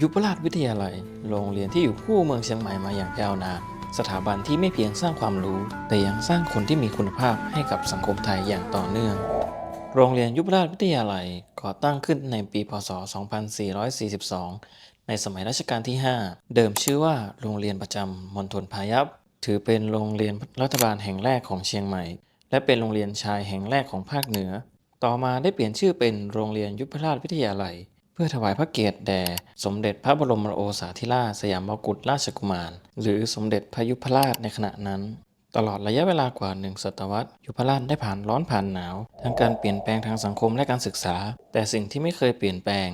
ยุพราชวิทยาลัย โรงเรียนที่อยู่คู่เมืองเชียงใหม่มาอย่างยาวนาน สถาบันที่ไม่เพียงสร้างความรู้ แต่ยังสร้างคนที่มีคุณภาพให้กับสังคมไทยอย่างต่อเนื่อง โรงเรียนยุพราชวิทยาลัยก่อตั้งขึ้นในปีพศ 2442 ในสมัยรัชกาลที่ 5 เดิมชื่อว่าโรงเรียนประจำมณฑลพายัพ ถือเป็นโรงเรียนรัฐบาลแห่งแรกของเชียงใหม่ และเป็นโรงเรียนชายแห่งแรกของภาคเหนือ ต่อมาได้เปลี่ยนชื่อเป็นโรงเรียนยุพราชวิทยาลัย พื่อถวายพระเกียรติแด่สมเด็จพระบรมโอษาธิราชสยามบกุฎราชกุมาร หรือสมเด็จพระยุพราชในขณะนั้น ตลอดระยะเวลากว่าหนึ่งศตวรรษ ยุพราชได้ผ่านร้อนผ่านหนาวทั้งการเปลี่ยนแปลงทางสังคมและการศึกษา แต่สิ่งที่ไม่เคยเปลี่ยนแปลง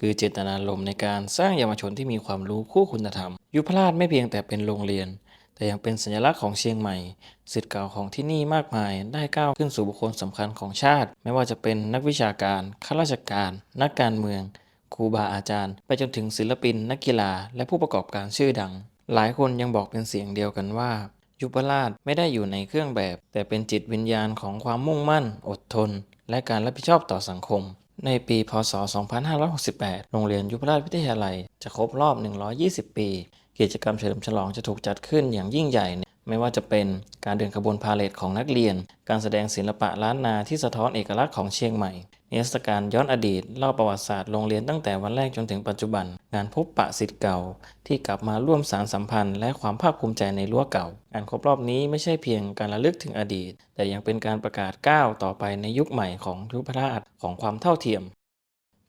คือเจตนารมณ์ในการสร้างเยาวชนที่มีความรู้คู่คุณธรรม ยุพราชไม่เพียงแต่เป็นโรงเรียน แต่ยังเป็นสัญลักษณ์ของเชียงใหม่สิทธิ์เก่าของที่นี่มากมาย ได้ก้าวขึ้นสู่บุคคลสำคัญของชาติ ไม่ว่าจะเป็นนักวิชาการข้าราชการ นักการเมืองครูบาอาจารย์ ไปจนถึงศิลปิน นักกีฬา และผู้ประกอบการชื่อดัง หลายคนยังบอกเป็นเสียงเดียวกันว่า ยุพราชไม่ได้อยู่ในเครื่องแบบ แต่เป็นจิตวิญญาณของความมุ่งมั่น อดทน และการรับผิดชอบต่อสังคม ในปี พศ 2568 โรงเรียนยุพราชวิทยาลัย จะครบรอบ 120 ปี กิจกรรมเฉลิมฉลองจะถูกจัดขึ้นอย่างยิ่งใหญ่ ไม่ว่าจะเป็นการเดินขบวนพาเหรดของนักเรียน การแสดงศิลปะล้านนาที่สะท้อนเอกลักษณ์ของเชียงใหม่นิทรรศการย้อนอดีตเล่าประวัติศาสตร์โรงเรียนตั้งแต่วันแรกจนถึงปัจจุบัน งานพบปะสิทธิ์เก่า ที่กลับมาร่วมสารสัมพันธ์ และความภาคภูมิใจในรั้วเก่างานครบรอบนี้ไม่ใช่เพียงการระลึกถึงอดีต แต่ยังเป็นการประกาศก้าวต่อไปในยุคใหม่ของยุพราชของความเท่าเทียม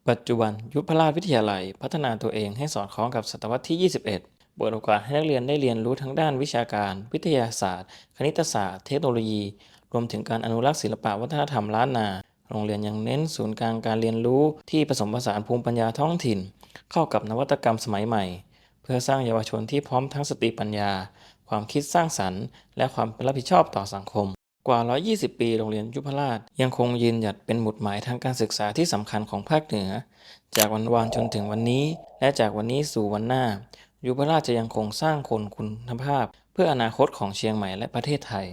ปัจจุบันยุพราชวิทยาลัย พัฒนาตัวเองให้สอดคล้องกับศตวรรษที่ 21 เปิดโอกาสให้นักเรียนได้เรียนรู้ทั้งด้านวิชาการ วิทยาศาสตร์ คณิตศาสตร์ เทคโนโลยี รวมถึงการอนุรักษ์ศิลปะวัฒนธรรมล้านนา โรงเรียนยังเน้นศูนย์กลางการเรียนรู้ที่ผสมผสานภูมิปัญญาท้องถิ่น เข้ากับนวัตกรรมสมัยใหม่ เพื่อสร้างเยาวชนที่พร้อมทั้งสติปัญญา ความคิดสร้างสรรค์ และความรับผิดชอบต่อสังคม กว่า 120 ปีโรงเรียนยุพราชยังคงยืนหยัดเป็นหมุดหมายทางการศึกษาที่สำคัญของภาคเหนือ จากวันวานจนถึงวันนี้ และจากวันนี้สู่วันหน้า ยุพราชจะยังคงสร้างคนคุณภาพ เพื่ออนาคตของเชียงใหม่และประเทศไทย